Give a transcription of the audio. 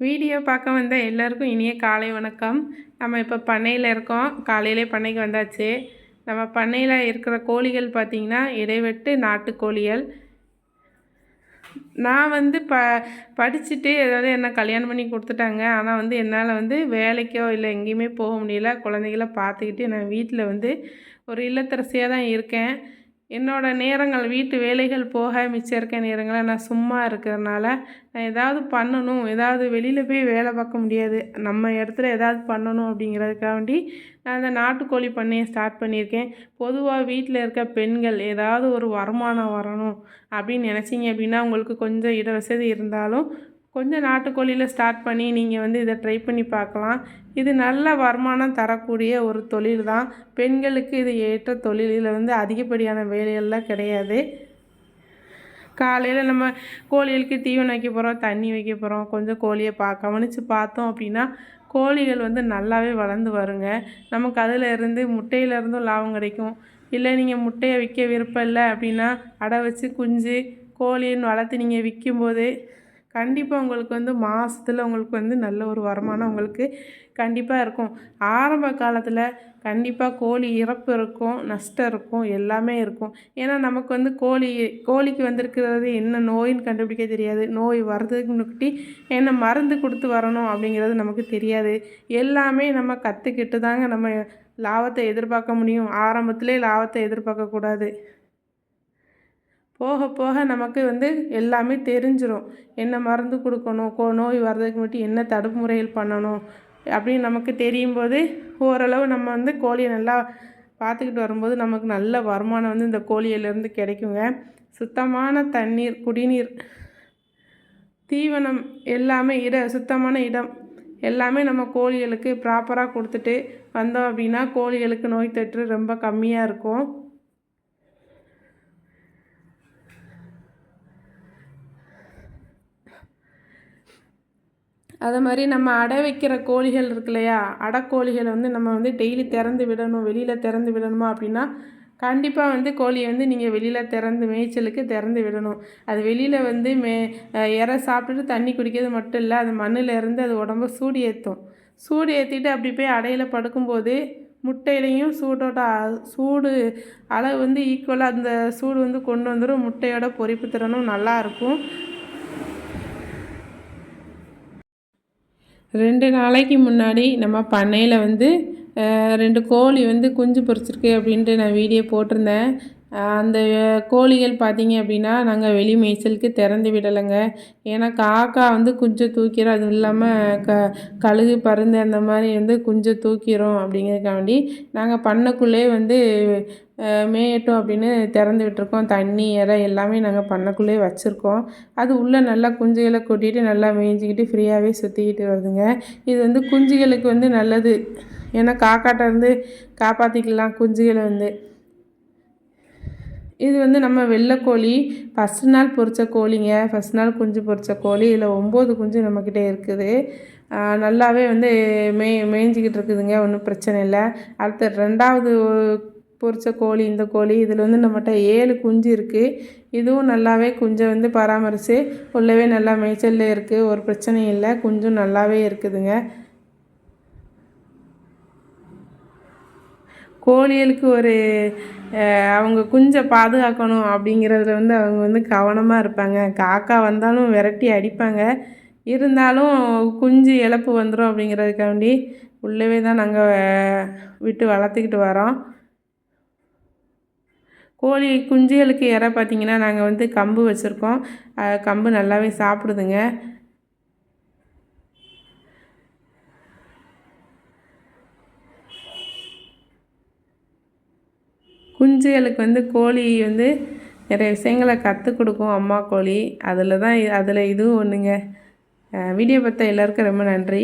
Video பார்க்க வந்த எல்லாருக்கும் இனிய காலை வணக்கம். நம்ம இப்போ பண்ணையில் இருக்கோம். காலையிலே பண்ணைக்கு வந்தாச்சு. நம்ம பண்ணையில் இருக்கிற கோழிகள் பார்த்திங்கன்னா இடைவெட்டு நாட்டுக்கோழிகள். நான் வந்து ப படிச்சுட்டு ஏதாவது என்ன கல்யாணம் பண்ணி கொடுத்துட்டாங்க. ஆனால் வந்து என்னால் வந்து வேலைக்கோ இல்லை எங்கேயுமே போக முடியல. குழந்தைகள பார்த்துக்கிட்டு நான் வீட்டில் வந்து ஒரு இல்லத்தரசியாக தான் இருக்கேன். என்னோடய நேரங்கள் வீட்டு வேலைகள் போக மிச்சம் இருக்க நேரங்களை நான் சும்மா இருக்கிறதுனால நான் ஏதாவது பண்ணணும். ஏதாவது வெளியில் போய் வேலை பார்க்க முடியாது. நம்ம இடத்துல ஏதாவது பண்ணணும் அப்படிங்கிறதுக்காண்டி நான் அந்த நாட்டுக்கோழி பண்ணையை ஸ்டார்ட் பண்ணியிருக்கேன். பொதுவாக வீட்டில் இருக்க பெண்கள் ஏதாவது ஒரு வருமானம் வரணும் அப்படின்னு நினச்சிங்க அப்படின்னா உங்களுக்கு கொஞ்சம் இட வசதி இருந்தாலும் கொஞ்சம் நாட்டுக்கோழியில் ஸ்டார்ட் பண்ணி நீங்கள் வந்து இதை ட்ரை பண்ணி பார்க்கலாம். இது நல்ல வருமானம் தரக்கூடிய ஒரு தொழில் தான். பெண்களுக்கு இது ஏற்ற தொழில். இதில் வந்து அதிகப்படியான வேலைகள்லாம் கிடையாது. காலையில் நம்ம கோழிகளுக்கு தீவனம் வைக்க போகிறோம் தண்ணி வைக்க போகிறோம் கொஞ்சம் கோழியை பார்க்க கவனித்து பார்த்தோம் அப்படின்னா கோழிகள் வந்து நல்லாவே வளர்ந்து வருங்க. நமக்கு அதில் இருந்து முட்டையிலேருந்தும் லாபம் கிடைக்கும். இல்லை நீங்கள் முட்டையை விற்க விருப்பம் இல்லை அப்படின்னா அடை வச்சு குஞ்சு கோழின்னு வளர்த்து நீங்கள் விற்கும்போது கண்டிப்பாக உங்களுக்கு வந்து மாதத்துல உங்களுக்கு வந்து நல்ல ஒரு வருமானம் உங்களுக்கு கண்டிப்பாக இருக்கும். ஆரம்ப காலத்தில் கண்டிப்பாக கோழி இறப்பு இருக்கும் நஷ்டம் இருக்கும் எல்லாமே இருக்கும். ஏன்னா நமக்கு வந்து கோழி கோழிக்கு வந்திருக்கிறது என்ன நோயின்னு கண்டுபிடிக்க தெரியாது. நோய் வர்றதுக்கு முன்னாடி என்ன மருந்து கொடுத்து வரணும் அப்படிங்கிறது நமக்கு தெரியாது. எல்லாமே நம்ம கற்றுக்கிட்டு தாங்க நம்ம லாபத்தை எதிர்பார்க்க முடியும். ஆரம்பத்திலே லாபத்தை எதிர்பார்க்கக்கூடாது போக போக நமக்கு வந்து எல்லாமே தெரிஞ்சிடும் என்ன மருந்து கொடுக்கணும் கோ நோய் வர்றதுக்கு மட்டும் என்ன தடுப்பு முறைகள் பண்ணணும் அப்படின்னு நமக்கு தெரியும் போது ஓரளவு நம்ம வந்து கோழியை நல்லா பார்த்துக்கிட்டு வரும்போது நமக்கு நல்ல வருமானம் வந்து இந்த கோழியிலேருந்து கிடைக்குங்க. சுத்தமான தண்ணீர் குடிநீர் தீவனம் எல்லாமே இட சுத்தமான இடம் எல்லாமே நம்ம கோழிகளுக்கு ப்ராப்பராக கொடுத்துட்டு வந்தோம் அப்படின்னா கோழிகளுக்கு நோய் தொற்று ரொம்ப கம்மியாக இருக்கும். அதை மாதிரி நம்ம அடை வைக்கிற கோழிகள் இருக்கு இல்லையா? அடைக்கோழிகளை வந்து நம்ம வந்து டெய்லி திறந்து விடணும் வெளியில் திறந்து விடணுமா அப்படின்னா கண்டிப்பாக வந்து கோழியை வந்து நீங்கள் வெளியில் திறந்து மேய்ச்சலுக்கு திறந்து விடணும். அது வெளியில் வந்து மே இற சாப்பிட்டுட்டு தண்ணி குடிக்கிறது மட்டும் இல்லை அது மண்ணில் இருந்து அது உடம்ப சூடு ஏற்றும் சூடு ஏற்றிட்டு அப்படி போய் அடையில் படுக்கும்போது முட்டையிலையும் சூடோட சூடு அளவு வந்து ஈக்குவலாக அந்த சூடு வந்து கொண்டு வந்துடும் முட்டையோட பொறிப்பு திறனும் நல்லாயிருக்கும் ரெண்டு நாளைக்கு முன்னாடி நம்ம பண்ணையில் வந்து ரெண்டு கோழி வந்து குஞ்சு பொரிச்சிருக்கு அப்படின்ட்டு நான் வீடியோ போட்டிருந்தேன். அந்த கோழிகள் பார்த்திங்க அப்படின்னா நாங்கள் வெளி மேய்ச்சலுக்கு திறந்து விடலைங்க. ஏன்னா காக்கா வந்து குஞ்சை தூக்கிடும் அதுவும் இல்லாமல் க கழுகு பருந்து அந்த மாதிரி வந்து குஞ்சை தூக்கிடும் அப்படிங்கிறதுக்காண்டி நாங்கள் பண்ணக்குள்ளே வந்து மேயட்டும் அப்படின்னு திறந்து விட்டுருக்கோம். தண்ணி இறை எல்லாமே நாங்கள் பண்ணக்குள்ளே வச்சுருக்கோம். அது உள்ளே நல்லா குஞ்சுகளை கொட்டிட்டு நல்லா மேய்ஞ்சிக்கிட்டு ஃப்ரீயாகவே சுற்றிக்கிட்டு வருதுங்க. இது வந்து குஞ்சுகளுக்கு வந்து நல்லது. ஏன்னா காக்காட்ட இருந்து காப்பாற்றிக்கலாம் குஞ்சுகளை வந்து. இது வந்து நம்ம வெள்ளைக்கோழி ஃபஸ்ட் நாள் பொரித்த கோழிங்க ஃபஸ்ட் நாள் குஞ்சு பொரித்த கோழி இதில் ஒம்பது குஞ்சு நம்மக்கிட்ட இருக்குது. நல்லாவே வந்து மே மேய்ஞ்சிக்கிட்டு இருக்குதுங்க ஒன்றும் பிரச்சனை இல்லை. அடுத்த ரெண்டாவது பொரித்த கோழி இந்த கோழி இதில் வந்து நம்மகிட்ட ஏழு குஞ்சு இருக்குது இதுவும் நல்லாவே குஞ்சை வந்து பராமரித்து உள்ளவே நல்லா மேய்ச்சலில் இருக்குது ஒரு பிரச்சனையும் இல்லை குஞ்சும் நல்லாவே இருக்குதுங்க. கோழிகளுக்கு ஒரு அவங்க குஞ்சை பாதுகாக்கணும் அப்படிங்கிறதுல வந்து அவங்க வந்து கவனமாக இருப்பாங்க. காக்கா வந்தாலும் விரட்டி அடிப்பாங்க. இருந்தாலும் குஞ்சு இழப்பு வந்துடும் அப்படிங்கிறதுக்காண்டி உள்ளவே தான் நாங்கள் விட்டு வளர்த்துக்கிட்டு வரோம். கோழி குஞ்சுகளுக்கு இற பார்த்திங்கன்னா நாங்கள் வந்து கம்பு வச்சுருக்கோம். கம்பு நல்லாவே சாப்பிடுதுங்க. குஞ்சுகளுக்கு வந்து கோழி வந்து நிறைய விஷயங்களை கற்றுக் கொடுக்கும் அம்மா கோழி. அதில் தான் அதில் இதுவும் ஒன்றுங்க வீடியோ பார்த்த எல்லாருக்கும் ரொம்ப நன்றி.